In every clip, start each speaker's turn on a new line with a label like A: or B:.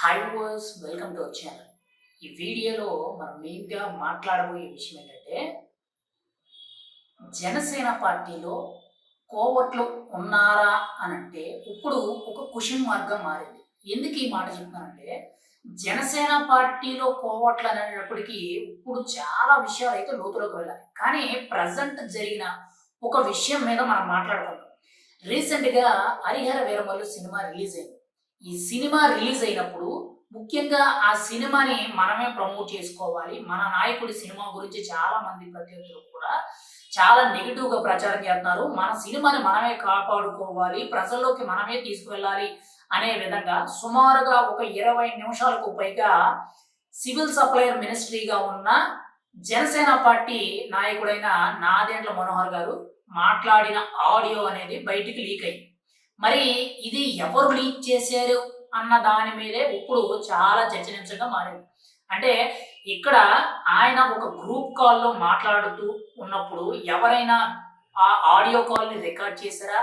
A: Hi verse welcome to our channel ఈ వీడియోలో మనం మెయిన్గా మాట్లాడబోయే విషయం ఏంటంటే జనసేన పార్టీలో కోవట్లు ఉన్నారా అని అంటే ఇప్పుడు ఒక క్వశ్చన్ మార్గం మారింది. ఎందుకు ఈ మాట చెప్తున్నానంటే జనసేన పార్టీలో కోవట్లు అనేటప్పటికీ ఇప్పుడు చాలా విషయాలు అయితే లోతులోకి వెళ్ళాలి కానీ ప్రజెంట్ జరిగిన ఒక విషయం మీద మనం మాట్లాడుకుందాం. రీసెంట్గా హరిహర వీరమల్లు సినిమా రిలీజ్ అయింది. ఈ సినిమా రిలీజ్ అయినప్పుడు ముఖ్యంగా ఆ సినిమాని మనమే ప్రమోట్ చేసుకోవాలి. మన నాయకుడి సినిమా గురించి చాలా మంది ప్రత్యర్థులు కూడా చాలా నెగిటివ్గా ప్రచారం చేస్తున్నారు. మన సినిమాని మనమే కాపాడుకోవాలి. ప్రజల్లోకి మనమే తీసుకువెళ్ళాలి అనే విధంగా సుమారుగా ఒక ఇరవై నిమిషాలకు పైగా సివిల్ సప్లయర్ మినిస్ట్రీగా ఉన్న జనసేన పార్టీ నాయకుడైన నాదేండ్ల మనోహర్ గారు మాట్లాడిన ఆడియో అనేది బయటికి లీక్ అయింది. మరి ఇది ఎవరు లీక్ చేశారు అన్న దాని మీదే ఇప్పుడు చాలా చర్చనీయాంశంగా మారింది. అంటే ఇక్కడ ఆయన ఒక గ్రూప్ కాల్లో మాట్లాడుతూ ఉన్నప్పుడు ఎవరైనా ఆ ఆడియో కాల్ని రికార్డ్ చేశారా?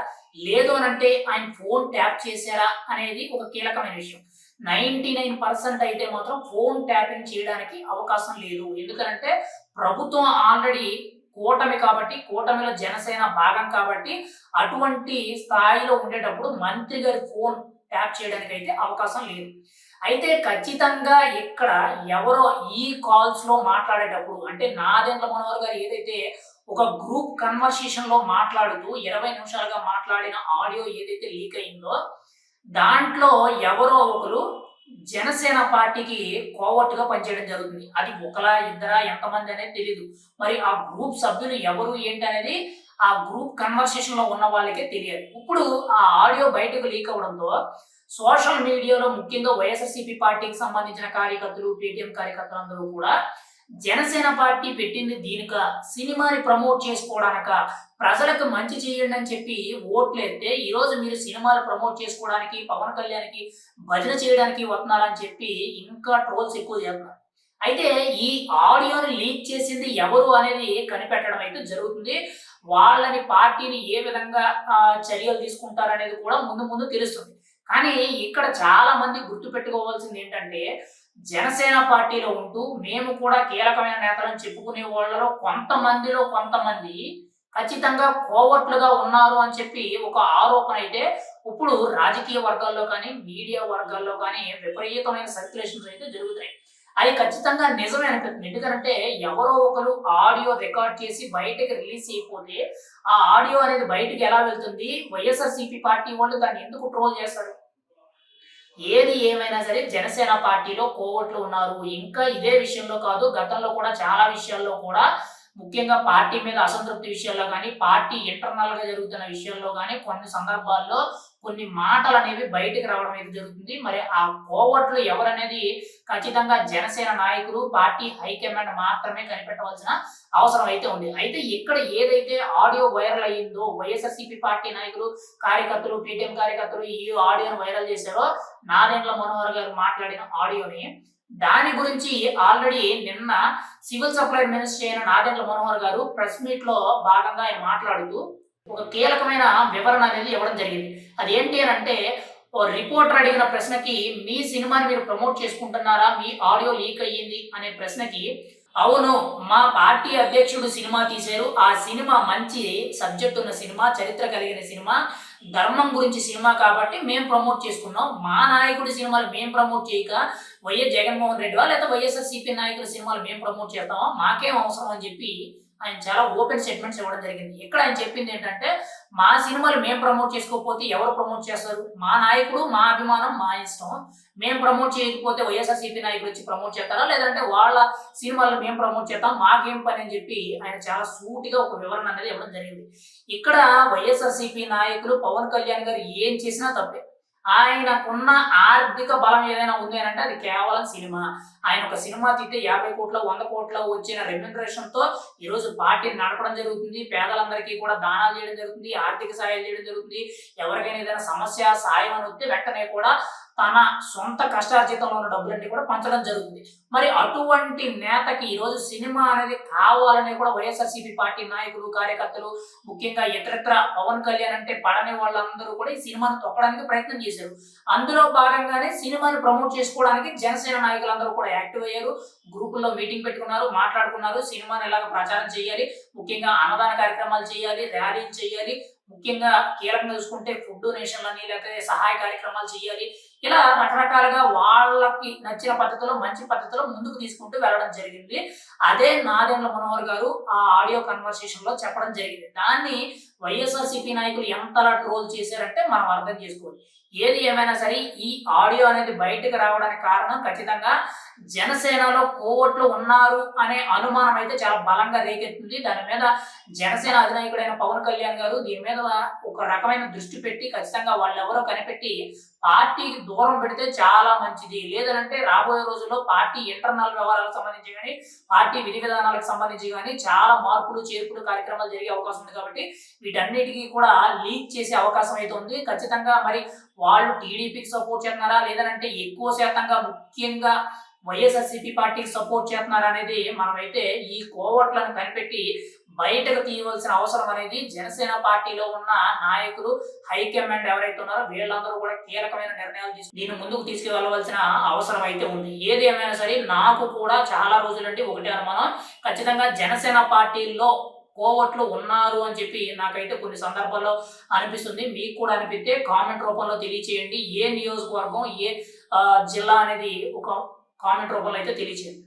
A: లేదు అని అంటే ఆయన ఫోన్ ట్యాప్ చేశారా అనేది ఒక కీలకమైన విషయం. నైంటీ నైన్ పర్సెంట్ అయితే మాత్రం ఫోన్ ట్యాపింగ్ చేయడానికి అవకాశం లేదు. ఎందుకంటే ప్రభుత్వం ఆల్రెడీ కూటమి కాబట్టి కూటమిలో జనసేన భాగం కాబట్టి అటువంటి స్థాయిలో ఉండేటప్పుడు మంత్రి గారి ఫోన్ ట్యాప్ చేయడానికి అయితే అవకాశం లేదు. అయితే ఖచ్చితంగా ఇక్కడ ఎవరో ఈ కాల్స్లో మాట్లాడేటప్పుడు అంటే నాదెండ్ల మనోహర్ గారు ఏదైతే ఒక గ్రూప్ కన్వర్సేషన్లో మాట్లాడుతూ ఇరవై నిమిషాలుగా మాట్లాడిన ఆడియో ఏదైతే లీక్ అయిందో దాంట్లో ఎవరో ఒకరు జనసేన పార్టీకి కోవట్టుగా పనిచేయడం జరుగుతుంది. అది ఒకలా ఇద్దరా ఎంతమంది అనేది తెలియదు మరి ఆ గ్రూప్ సభ్యులు ఎవరు ఏంటి అనేది ఆ గ్రూప్ కన్వర్సేషన్లో ఉన్న వాళ్ళకే తెలియదు. ఇప్పుడు ఆ ఆడియో బయటకు లీక్ అవడంతో సోషల్ మీడియాలో ముఖ్యంగా వైఎస్ఆర్సీపీ పార్టీకి సంబంధించిన కార్యకర్తలు పేటీఎం కార్యకర్తలు అందరూ కూడా జనసేన పార్టీ పెట్టింది దీనిక. సినిమాని ప్రమోట్ చేసుకోవడానిక. ప్రజలకు మంచి చేయండి అని చెప్పి ఓట్లు ఎత్తే ఈరోజు మీరు సినిమాలు ప్రమోట్ చేసుకోవడానికి పవన్ కళ్యాణ్కి భజన చేయడానికి వస్తున్నారని చెప్పి ఇంకా ట్రోల్స్ ఎక్కువ చేస్తున్నారు. అయితే ఈ ఆడియోని లీక్ చేసింది ఎవరు అనేది కనిపెట్టడం అయితే జరుగుతుంది. వాళ్ళని పార్టీని ఏ విధంగా చర్యలు తీసుకుంటారనేది కూడా ముందు ముందు తెలుస్తుంది. కానీ ఇక్కడ చాలా మంది గుర్తుపెట్టుకోవాల్సింది ఏంటంటే జనసేన పార్టీలో ఉంటూ మేము కూడా కీలకమైన నేతలను చెప్పుకునే వాళ్ళలో కొంతమందిలో కొంతమంది ఖచ్చితంగా కోవట్లుగా ఉన్నారు అని చెప్పి ఒక ఆరోపణ అయితే ఇప్పుడు రాజకీయ వర్గాల్లో కానీ మీడియా వర్గాల్లో కానీ విపరీతమైన సర్క్యులేషన్స్ అయితే జరుగుతాయి. అది ఖచ్చితంగా నిజమే అనిపిస్తుంది. ఎందుకంటే ఎవరో ఒకరు ఆడియో రికార్డ్ చేసి బయటకి రిలీజ్ అయిపోతే ఆ ఆడియో అనేది బయటకి ఎలా వెళ్తుంది? వైఎస్ఆర్సీపీ పార్టీ వాళ్ళు దాన్ని ఎందుకు ట్రోల్ చేస్తారు? ఏది ఏమైనా సరే జనసేన పార్టీలో కోవట్లు ఉన్నారు. ఇంకా ఇదే విషయంలో కాదు గతంలో కూడా చాలా విషయాల్లో కూడా ముఖ్యంగా పార్టీ మీద అసంతృప్తి విషయాల్లో కానీ పార్టీ ఇంటర్నల్గా జరుగుతున్న విషయంలో కానీ కొన్ని సందర్భాల్లో కొన్ని మాటలు అనేవి బయటకు రావడం అయితే జరుగుతుంది. మరి ఆ కోవట్లు ఎవరనేది ఖచ్చితంగా జనసేన నాయకులు పార్టీ హైకమాండ్ మాత్రమే కనిపెట్టవలసిన అవసరం అయితే ఉంది. అయితే ఇక్కడ ఏదైతే ఆడియో వైరల్ అయ్యిందో వైఎస్ఆర్సీపీ పార్టీ నాయకులు కార్యకర్తలు పీటీఎం కార్యకర్తలు ఈ ఆడియోను వైరల్ చేశారో నాదెండ్ల మనోహర్ గారు మాట్లాడిన ఆడియోని దాని గురించి ఆల్రెడీ నిన్న సివిల్ సప్లై మినిస్టర్ అయిన నాదెండ్ల మనోహర్ గారు ప్రెస్ మీట్లో భాగంగా ఆయన మాట్లాడుతూ ఒక కీలకమైన వివరణ అనేది ఇవ్వడం జరిగింది. అది ఏంటి అని అంటే ఓ రిపోర్టర్ అడిగిన ప్రశ్నకి మీ సినిమాని మీరు ప్రమోట్ చేసుకుంటున్నారా? మీ ఆడియో లీక్ అయ్యింది? అనే ప్రశ్నకి అవును మా పార్టీ అధ్యక్షుడు సినిమా తీశారు. ఆ సినిమా మంచి సబ్జెక్ట్ ఉన్న సినిమా చరిత్ర కలిగిన సినిమా ధర్మం గురించి సినిమా కాబట్టి మేము ప్రమోట్ చేసుకున్నాం. మా నాయకుడి సినిమాలు మేము ప్రమోట్ చేయక వైఎస్ జగన్మోహన్ రెడ్డి లేదా వైఎస్ఆర్సీపీ నాయకుడి నాయకుల సినిమాలు మేము ప్రమోట్ చేస్తామా? మాకేం అవసరం? అని చెప్పి ఆయన చాలా ఓపెన్ స్టేట్మెంట్స్ ఇవ్వడం జరిగింది. ఇక్కడ ఆయన చెప్పింది ఏంటంటే మా సినిమాలు మేము ప్రమోట్ చేసుకోకపోతే ఎవరు ప్రమోట్ చేస్తారు? మా నాయకుడు మా అభిమానం మా ఇష్టం. మేము ప్రమోట్ చేయకపోతే వైఎస్ఆర్సీపీ నాయకులు వచ్చి ప్రమోట్ చేస్తారా? లేదంటే వాళ్ళ సినిమాలు మేము ప్రమోట్ చేస్తాం మాకేం పని అని చెప్పి ఆయన చాలా సూటిగా ఒక వివరణ అనేది ఇవ్వడం జరిగింది. ఇక్కడ వైఎస్ఆర్సీపీ నాయకులు పవన్ కళ్యాణ్ గారు ఏం చేసినా తప్పే. ఆయనకున్న ఆర్థిక బలం ఏదైనా ఉంది అని అంటే అది కేవలం సినిమా. ఆయన ఒక సినిమా తీస్తే యాభై కోట్ల వంద కోట్ల వచ్చిన రెమ్యునరేషన్ ఈరోజు పార్టీని నడపడం జరుగుతుంది. పేదలందరికీ కూడా దానాలు చేయడం జరుగుతుంది ఆర్థిక సాయం చేయడం జరుగుతుంది. ఎవరికైనా ఏదైనా సమస్య సాయం అని వస్తే వెంటనే కూడా తన సొంత కష్టార్జితంలో ఉన్న డబ్బులన్నీ కూడా పంచడం జరుగుతుంది. మరి అటువంటి నేతకి ఈరోజు సినిమా అనేది కావాలని కూడా వైఎస్ఆర్సీపీ పార్టీ నాయకులు కార్యకర్తలు ముఖ్యంగా ఇతరత్ర పవన్ కళ్యాణ్ అంటే పడని వాళ్ళందరూ కూడా ఈ సినిమాను తొక్కడానికి ప్రయత్నం చేశారు. అందులో భాగంగానే సినిమాని ప్రమోట్ చేసుకోవడానికి జనసేన నాయకులందరూ కూడా యాక్టివ్ అయ్యారు. గ్రూపుల్లో మీటింగ్ పెట్టుకున్నారు మాట్లాడుకున్నారు. సినిమాని ఎలాగ ప్రచారం చేయాలి? ముఖ్యంగా అన్నదాన కార్యక్రమాలు చేయాలి ర్యాలీలు చేయాలి. ముఖ్యంగా కీలకంగా చూసుకుంటే ఫుడ్ డొనేషన్లు అని లేకపోతే సహాయ కార్యక్రమాలు చేయాలి. ఇలా రకరకాలుగా వాళ్ళకి నచ్చిన పద్ధతిలో మంచి పద్ధతిలో ముందుకు తీసుకుంటూ వెళ్ళడం జరిగింది. అదే నాదెండ్ల మనోహర్ గారు ఆ ఆడియో కన్వర్సేషన్లో చెప్పడం జరిగింది. దాన్ని వైఎస్ఆర్సీపీ నాయకులు ఎంతలా ట్రోల్ చేశారంటే మనం అర్థం చేసుకోవాలి. ఏది ఏమైనా సరే ఈ ఆడియో అనేది బయటకు రావడానికి కారణం ఖచ్చితంగా జనసేనలో కోవట్లు ఉన్నారు అనే అనుమానం అయితే చాలా బలంగా రేకెత్తుంది. దాని మీద జనసేన అధినాయకుడైన పవన్ కళ్యాణ్ గారు దీని మీద ఒక రకమైన దృష్టి పెట్టి ఖచ్చితంగా వాళ్ళెవరో కనిపెట్టి పార్టీకి దూరం పెడితే చాలా మంచిది. లేదనంటే రాబోయే రోజుల్లో పార్టీ ఇంటర్నల్ వ్యవహారాలకు సంబంధించి కానీ పార్టీ విధి విధానాలకు సంబంధించి కానీ చాలా మార్పులు చేర్పులు కార్యక్రమాలు జరిగే అవకాశం ఉంది కాబట్టి వీటన్నిటికీ కూడా లీక్ చేసే అవకాశం అయితే ఉంది. ఖచ్చితంగా మరి వాళ్ళు టీడీపీకి సపోర్ట్ చేస్తున్నారా? లేదనంటే ఎక్కువ శాతంగా ముఖ్యంగా వైఎస్ఆర్సీపీ పార్టీకి సపోర్ట్ చేస్తున్నారా అనేది మనమైతే ఈ కోవట్లను కనిపెట్టి బయటకు తీయవలసిన అవసరం అనేది జనసేన పార్టీలో ఉన్న నాయకులు హైకమాండ్ ఎవరైతే ఉన్నారో వీళ్ళందరూ కూడా కీలకమైన నిర్ణయాలు తీసుకు దీన్ని ముందుకు తీసుకువెళ్ళవలసిన అవసరం అయితే ఉంది. ఏది ఏమైనా సరే నాకు కూడా చాలా రోజులంటే ఒకటే అనుమానం. ఖచ్చితంగా జనసేన పార్టీల్లో కోవట్లు ఉన్నారు అని చెప్పి నాకైతే కొన్ని సందర్భాల్లో అనిపిస్తుంది. మీకు కూడా అనిపిస్తే కామెంట్ రూపంలో తెలియచేయండి. ఏ నియోజకవర్గం ఏ జిల్లా అనేది ఒక కామెంట్ రూపంలో అయితే తెలియచేయండి.